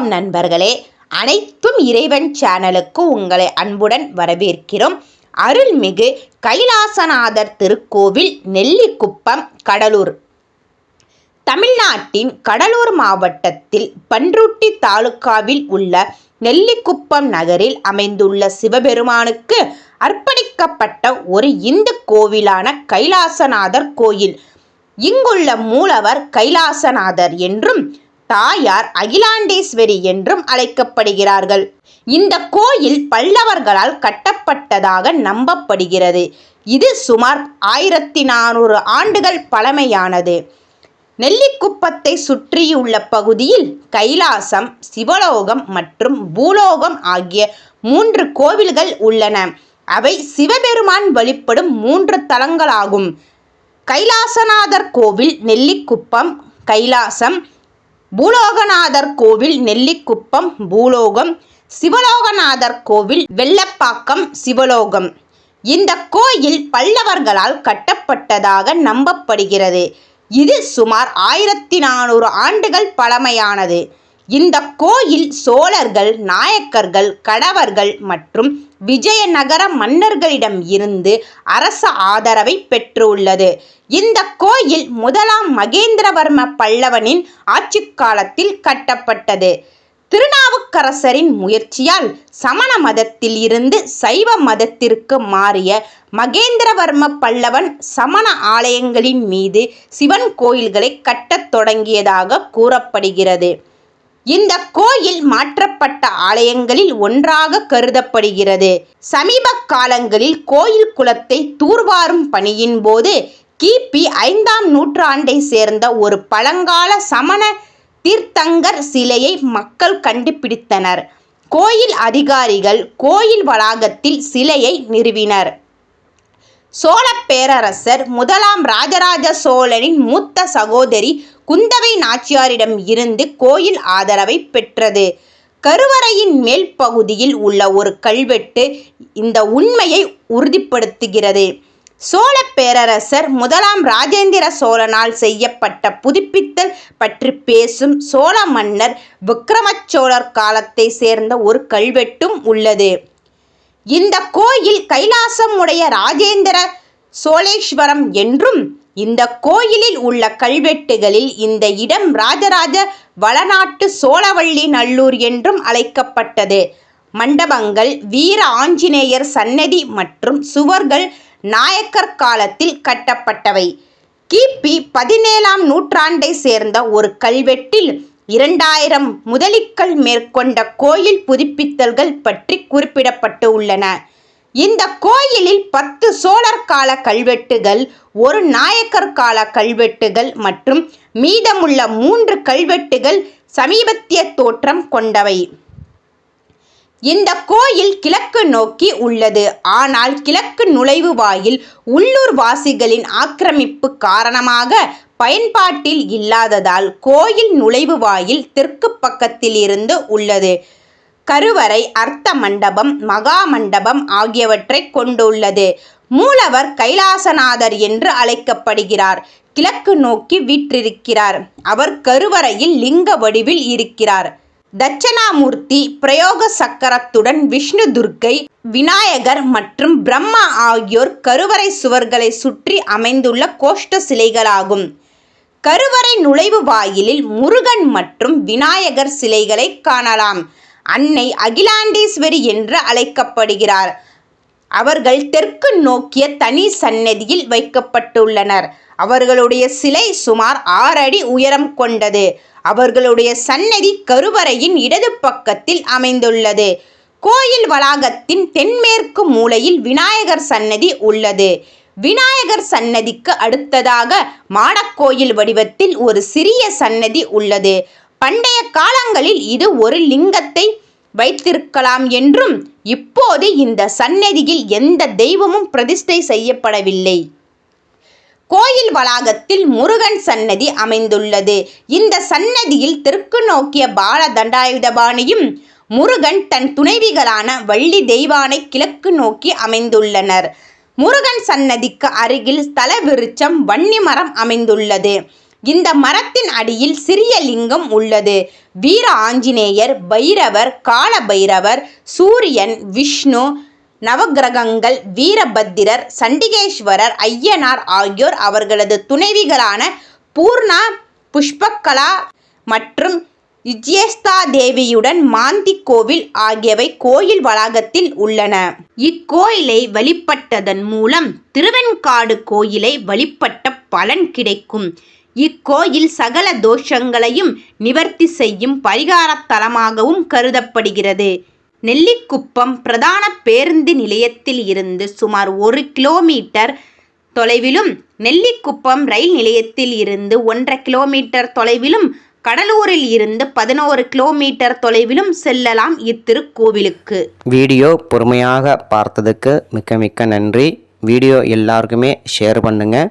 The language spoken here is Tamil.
வணக்கம் நண்பர்களே. அனைத்தும் இறைவன் சேனலுக்கு உங்களை அன்புடன் வரவேற்கிறோம். அருள்மிகு கைலாசநாதர் திருக்கோவில் நெல்லிக்குப்பம் கடலூர். தமிழ்நாட்டின் கடலூர் மாவட்டத்தில் பன்ருட்டி தாலுகாவில் உள்ள நெல்லிக்குப்பம் நகரில் அமைந்துள்ள சிவபெருமானுக்கு அர்ப்பணிக்கப்பட்ட ஒரு இந்து கோவிலான கைலாசநாதர் கோயில். இங்குள்ள மூலவர் கைலாசநாதர் என்றும் தாயார் அகிலாண்டேஸ்வரி என்றும் அழைக்கப்படுகிறார்கள். இந்த கோயில் பல்லவர்களால் கட்டப்பட்டதாக நம்பப்படுகிறது. இது சுமார் ஆயிரத்தி நானூறு ஆண்டுகள் பழமையானது. நெல்லிக்குப்பத்தை சுற்றியுள்ள பகுதியில் கைலாசம் சிவலோகம் மற்றும் பூலோகம் ஆகிய மூன்று கோவில்கள் உள்ளன. அவை சிவபெருமான் வழிபடும் மூன்று தலங்களாகும். கைலாசநாதர் கோவில் நெல்லிக்குப்பம் கைலாசம் பூலோகநாதர் கோவில் நெல்லிக்குப்பம் பூலோகம். சிவலோகநாதர் கோவில் வெள்ளப்பாக்கம் சிவலோகம். இந்த கோயில் பல்லவர்களால் கட்டப்பட்டதாக நம்பப்படுகிறது. இது சுமார் ஆயிரத்தி நானூறு ஆண்டுகள் பழமையானது. இந்த கோயில் சோழர்கள் நாயக்கர்கள் கடவர்கள் மற்றும் விஜயநகர மன்னர்களிடம் இருந்து அரச ஆதரவை பெற்றுள்ளது. இந்த கோயில் முதலாம் மகேந்திரவர்ம பல்லவனின் ஆட்சி காலத்தில் கட்டப்பட்டது. திருநாவுக்கரசரின் முயற்சியால் சமண மதத்தில் இருந்து சைவ மதத்திற்கு மாறிய மகேந்திரவர்ம பல்லவன் சமண ஆலயங்களின் மீது சிவன் கோயில்களை கட்டத் தொடங்கியதாக கூறப்படுகிறது. இந்த கோயில் மாற்றப்பட்ட ஆலயங்களில் ஒன்றாக கருதப்படுகிறது. சமீப காலங்களில் கோயில் குளத்தை தூர்வாரும் பணியின் போது கிபி ஐந்தாம் நூற்றாண்டை சேர்ந்த ஒரு பழங்கால சமண தீர்த்தங்கர் சிலையை மக்கள் கண்டுபிடித்தனர். கோயில் அதிகாரிகள் கோயில் வளாகத்தில் சிலையை நிறுவினர். சோழ பேரரசர் முதலாம் ராஜராஜ சோழனின் மூத்த சகோதரி குந்தவை நாச்சியாரிடம் இருந்து கோயில் ஆதரவை பெற்றது. கருவறையின் மேல் பகுதியில் உள்ள ஒரு கல்வெட்டு இந்த உண்மையை உறுதிப்படுத்துகிறது. சோழ பேரரசர் முதலாம் ராஜேந்திர சோழனால் செய்யப்பட்ட புதுப்பித்தல் பற்றி பேசும் சோழ மன்னர் விக்ரமச்சோழர் காலத்தை சேர்ந்த ஒரு கல்வெட்டும் உள்ளது. இந்த கோயில் கைலாசம் உடைய ராஜேந்திர சோழேஸ்வரம் என்றும் இந்த கோயிலில் உள்ள கல்வெட்டுகளில் இந்த இடம் ராஜராஜ வளநாட்டு சோழவள்ளி நல்லூர் என்றும் அழைக்கப்பட்டது. மண்டபங்கள் வீர ஆஞ்சநேயர் சன்னதி மற்றும் சுவர்கள் நாயக்கர் காலத்தில் கட்டப்பட்டவை. கிபி பதினேழாம் நூற்றாண்டை சேர்ந்த ஒரு கல்வெட்டில் இரண்டாயிரம் முதலிக்கள் மேற்கொண்ட கோயில் புதுப்பித்தல்கள் பற்றி குறிப்பிடப்பட்டு உள்ளன. இந்த கோயிலில் பத்து சோழர் கால கல்வெட்டுகள் ஒரு நாயக்கர் கால கல்வெட்டுகள் மற்றும் மீதமுள்ள மூன்று கல்வெட்டுகள் சமீபத்திய தோற்றம் கொண்டவை. இந்த கோயில் கிழக்கு நோக்கி உள்ளது. ஆனால் கிழக்கு நுழைவு வாயில் உள்ளூர் வாசிகளின் ஆக்கிரமிப்பு காரணமாக பயன்பாட்டில் இல்லாததால் கோயில் நுழைவு வாயில் தெற்கு பக்கத்தில் இருந்து உள்ளது. கருவறை அர்த்த மண்டபம் மகா மண்டபம் ஆகியவற்றை கொண்டுள்ளது. மூலவர் கைலாசநாதர் என்று அழைக்கப்படுகிறார். கிழக்கு நோக்கி வீற்றிருக்கிறார். அவர் கருவறையில் லிங்க வடிவில் இருக்கிறார். தட்சணாமூர்த்தி பிரயோக சக்கரத்துடன் விஷ்ணு துர்க்கை விநாயகர் மற்றும் பிரம்மா ஆகியோர் கருவறை சுவர்களை சுற்றி அமைந்துள்ள கோஷ்ட சிலைகளாகும். கருவறை நுழைவு வாயிலில் முருகன் மற்றும் விநாயகர் சிலைகளை காணலாம். அன்னை அகிலாண்டேஸ்வரி என்று அழைக்கப்படுகிறார். அவர்கள் தெற்கு நோக்கிய தனி சன்னதியில் வைக்கப்பட்டுள்ளனர். அவர்களுடைய சிலை சுமார் ஆறு அடி உயரம் கொண்டது. அவர்களுடைய சன்னதி கருவறையின் இடது பக்கத்தில் அமைந்துள்ளது. கோயில் வளாகத்தின் தென்மேற்கு மூலையில் விநாயகர் சன்னதி உள்ளது. விநாயகர் சன்னதிக்கு அடுத்ததாக மாடக்கோயில் வடிவத்தில் ஒரு சிறிய சன்னதி உள்ளது. பண்டைய காலங்களில் இது ஒரு லிங்கத்தை வைத்திருக்கலாம் என்றும் இப்போது இந்த சந்நதியில் எந்த தெய்வமும் பிரதிஷ்டை செய்யப்படவில்லை. கோயில் வளாகத்தில் முருகன் சன்னதி அமைந்துள்ளது. இந்த சன்னதியில் தெற்கு நோக்கிய பால தண்டாயுதபாணியும் முருகன் தன் துணைவிகளான வள்ளி தெய்வானை கிழக்கு நோக்கி அமைந்துள்ளனர். முருகன் சன்னதிக்கு அருகில் ஸ்தல விருட்சம் வன்னி மரம் அமைந்துள்ளது. இந்த மரத்தின் அடியில் சிறிய லிங்கம் உள்ளது. வீர ஆஞ்சநேயர் பைரவர் கால பைரவர் சூரியன் விஷ்ணு நவக்கிரகங்கள் வீரபத்திரர் சண்டிகேஸ்வரர் ஐயனார் ஆகியோர் அவர்களது துணைவிகளான பூர்ணா புஷ்பகலா மற்றும் இஜ்யேஸ்தா தேவியுடன் மாந்தி கோவில் ஆகியவை கோயில் வளாகத்தில் உள்ளன. இக்கோயிலை வழிபட்டதன் மூலம் திருவெண்காடு கோயிலை வழிபட்ட பலன் கிடைக்கும். இக்கோயில் சகல தோஷங்களையும் நிவர்த்தி செய்யும் பரிகாரத்தலமாகவும் கருதப்படுகிறது. நெல்லிக்குப்பம் பிரதான பேருந்து நிலையத்தில் இருந்து சுமார் ஒரு கிலோமீட்டர் தொலைவிலும் நெல்லிக்குப்பம் ரயில் நிலையத்தில் இருந்து ஒன்றரை கிலோமீட்டர் தொலைவிலும் கடலூரில் இருந்து பதினோரு கிலோமீட்டர் தொலைவிலும் செல்லலாம் இத்திருக்கோவிலுக்கு. வீடியோ பொறுமையாக பார்த்ததுக்கு மிக்க மிக்க நன்றி. வீடியோ எல்லாருக்குமே ஷேர் பண்ணுங்கள்